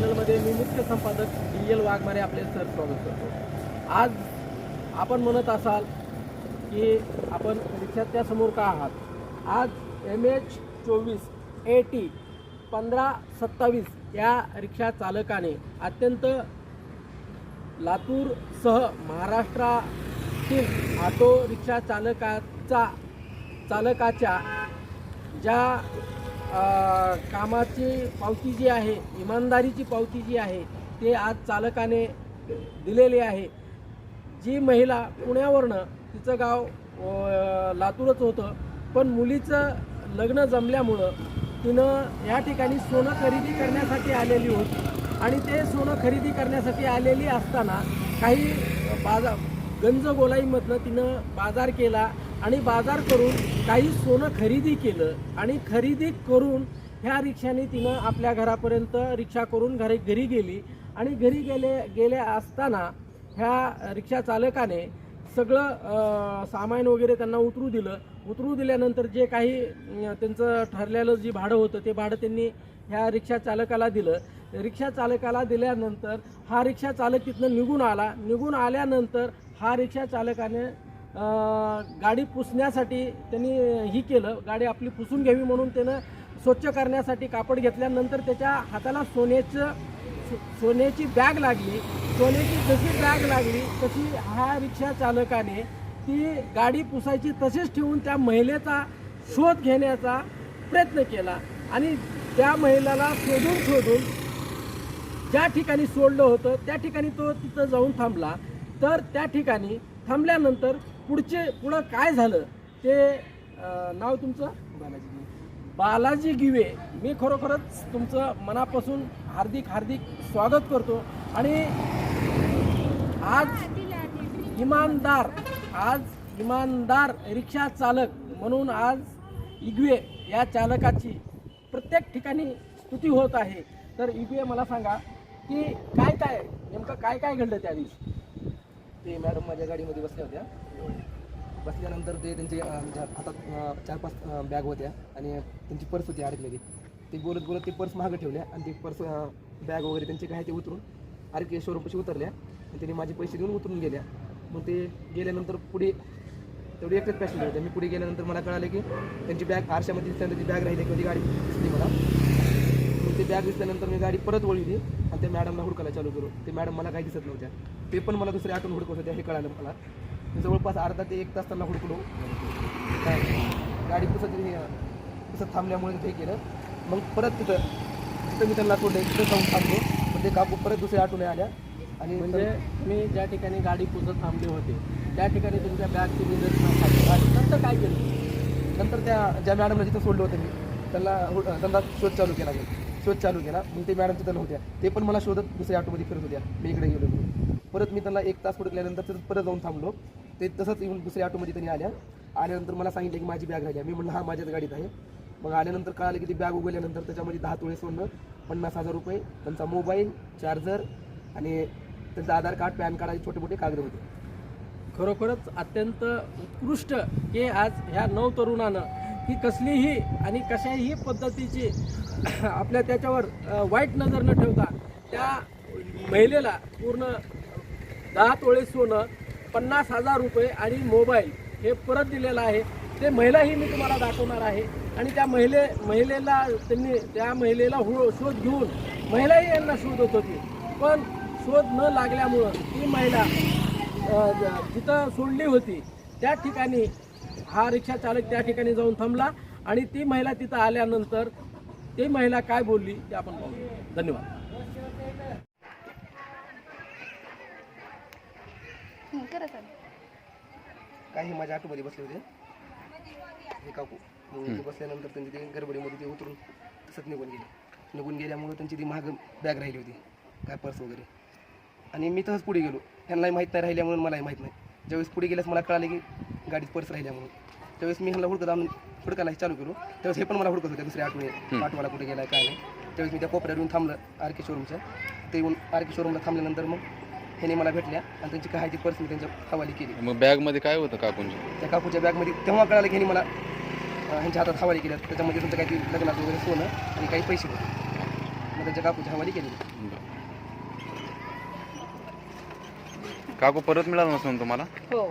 चॅनलमध्ये मी मुख्य संपादक डी एल वाघमारे आपले सर स्वागत करतो. आज आपण म्हणत असाल की आपण रिक्षाच्या समोर का आहात? आज एम एच चोवीस ए टी पंधरा सत्तावीस या रिक्षा चालकाने अत्यंत लातूरसह महाराष्ट्रातील ऑटो रिक्षा चालकाचा चालकाच्या ज्या कामाची पावती जी आहे इमानदारीची पावती जी आहे ते आज चालकाने दिलेली आहे. जी महिला पुण्यावरनं तिचं गाव लातूरच होतं पण मुलीचं लग्न जमल्यामुळं तिनं या ठिकाणी सोनं खरेदी करण्यासाठी आलेली होती. आणि ते सोनं खरेदी करण्यासाठी आलेली असताना काही बाजार गंजगोलाईमधनं तिनं बाजार केला. आणि बाजार करून काही सोनं खरेदी केलं आणि खरेदी करून ह्या रिक्षाने तिनं आपल्या घरापर्यंत रिक्षा करून घरी घरी गेली. आणि घरी गेले गेले असताना ह्या रिक्षा चालकाने सगळं सामान वगैरे त्यांना उतरू दिलं. उतरू दिल्यानंतर जे काही त्यांचं ठरलेलं जे भाडं होतं ते भाडं त्यांनी ह्या रिक्षा चालकाला दिलं. रिक्षा चालकाला दिल्यानंतर हा रिक्षा चालक तिथनं निघून आला. निघून आल्यानंतर हा रिक्षा चालकाने गाडी पुसण्यासाठी त्यांनी ही केलं. गाडी आपली पुसून घ्यावी म्हणून त्यानं स्वच्छ करण्यासाठी कापड घेतल्यानंतर त्याच्या हाताला सोन्याचं सोन्याची बॅग लागली. सोन्याची जशी बॅग लागली तशी हा रिक्षा चालकाने ती गाडी पुसायची तशीच ठेवून त्या महिलेचा शोध घेण्याचा प्रयत्न केला. आणि त्या महिलाला शोधून शोधून ज्या ठिकाणी सोडलं होतं त्या ठिकाणी तो तिथं जाऊन थांबला. तर त्या ठिकाणी थांबल्यानंतर पुढचे पुढं काय झालं ते अं, नाव तुमचं? बालाजी बालाजी गिवे. मी खरोखरच तुमचं मनापासून हार्दिक हार्दिक स्वागत करतो आणि आज इमानदार आज इमानदार रिक्षा चालक म्हणून आज इग्वे या चालकाची प्रत्येक ठिकाणी स्तुती होत आहे. तर इग्वे मला सांगा की काय काय नेमकं काय काय घडलं त्या दिवशी? ते मॅडम माझ्या गाडीमध्ये बसल्या होत्या. बसल्यानंतर ते त्यांचे म्हणजे हातात चार पाच बॅग होत्या आणि त्यांची पर्स होती अडकलेली ते बोलत बोलत ते पर्स मागं ठेवल्या आणि ते पर्स बॅग वगैरे त्यांचे काय ते उतरून आर के शोरूमपाशी उतरल्या आणि त्यांनी माझे पैसे देऊन उतरून गेल्या. मग ते गेल्यानंतर पुढे तेवढी एकच पॅसेंजर होते. मी पुढे गेल्यानंतर मला कळालं की त्यांची बॅग आरशामध्ये त्यांना ती बॅग राहिली कधी गाडी दिसली मला. बॅग दिसल्यानंतर मी गाडी परत वळली आणि त्या मॅडमला हुडकायला चालू करू. ते मॅडम मला काही दिसत नव्हत्या. ते पण मला दुसऱ्या आठवून हुडकत होत्या हे कळालं मला. मी जवळपास अर्धा ते एक तास त्यांना हुडकलो. काय? गाडी पुसत पुसत थांबल्यामुळे ते केलं. मग परत तिथं तिथं मी त्यांना सोडलं तिथं जाऊन थांबलो. पण ते काकू परत दुसऱ्या आठवणे आल्या. आणि म्हणजे मी ज्या ठिकाणी गाडी पुसत थांबले होते त्या ठिकाणी तुमच्या बॅगची आणि नंतर काय केलं? नंतर त्या ज्या मॅडमला जिथं सोडलं होतं मी त्यांना हु- त्यांना शोध चालू केला मी. शोध चालू केला. मग ते मॅडम तिथं नव्हत्या ते पण मला शोधत दुसऱ्या ऑटोमध्ये फिरत होत्या. मी इकडे गेलो परत मी त्यांना एक तास हुडकल्यानंतर तिथं परत जाऊन थांबलो. ते तसंच येऊन दुसऱ्या ऑटोमध्ये त्यांनी आल्या. आल्यानंतर मला सांगितलं की माझी बॅग राहिली मी म्हणलं हा माझ्याच गाडीत आहे. मग आल्यानंतर कळालं की ती बॅग उघडल्यानंतर त्याच्यामध्ये दहा तोळे सोनं पन्नास हजार रुपये त्यांचा मोबाईल चार्जर आणि त्यांचं आधार कार्ड पॅन कार्ड आणि छोटे मोठे कागद होते. खरोखरच अत्यंत उत्कृष्ट की आज ह्या नऊ तरुणानं ही कसलीही आणि कशाही पद्धतीची आपल्या त्याच्यावर वाईट नजर न ठेवता त्या महिलेला पूर्ण दहा तोळे सोनं पन्नास हजार रुपये आणि मोबाईल हे परत दिलेलं आहे. ते महिलाही मी तुम्हाला दाखवणार आहे. आणि त्या महिले महिलेला त्यांनी त्या महिलेला हो शोध घेऊन महिलाही यांना शोधत होती. पण शोध न लागल्यामुळं ती महिला जिथं सोडली होती त्या ठिकाणी हा रिक्षा चालक त्या ठिकाणी जाऊन थांबला आणि ती महिला तिथं आल्यानंतर ती महिला काय बोलली ते आपण पाहू. धन्यवाद. हं, काही माझ्या ऑटोमध्ये बसले होते. हे काकू. मग ते बसल्यानंतर त्यांची ते गडबडीमध्ये ते उतरून तसंच निघून गेले. निघून गेल्यामुळे त्यांची ती महाग बॅग राहिली होती काय पर्स वगैरे. आणि मी तसंच पुढे गेलो. त्यांनाही माहीत नाही राहिल्यामुळे मलाही माहीत नाही. ज्यावेळेस पुढे गेल्यास मला कळाले की गाडीत पर्स राहिल्यामुळे. त्यावेळेस मी ह्यांना हुडकत आणून हुडकायला चालू केलो. त्यावेळेस हे पण मला हुडकत होते दुसऱ्या आठवणे आठवाला कुठे गेला काय नाही. त्यावेळेस मी त्या कोपऱ्यावर येऊन थांबलं आर के शोरूमच्या ते येऊन आर के शोरूमला थांबल्यानंतर मग ह्याने मला भेटल्या आणि त्यांची काय ती पर्स मी त्यांच्या हवाली केली. मग बॅगमध्ये काय होतं काकूंच्या त्या काकूच्या बॅगमध्ये तेव्हा कळालं की ह्यांनी मला अं, ह्यांच्या हातात हवाली केल्या त्याच्यामध्ये तुमचं काही लग्नाचं वगैरे सोनं आणि काही पैसे होते. मग त्यांच्या काकूच्या हवाली केली. काकू परत मिळालं नसेल तुम्हाला? हो.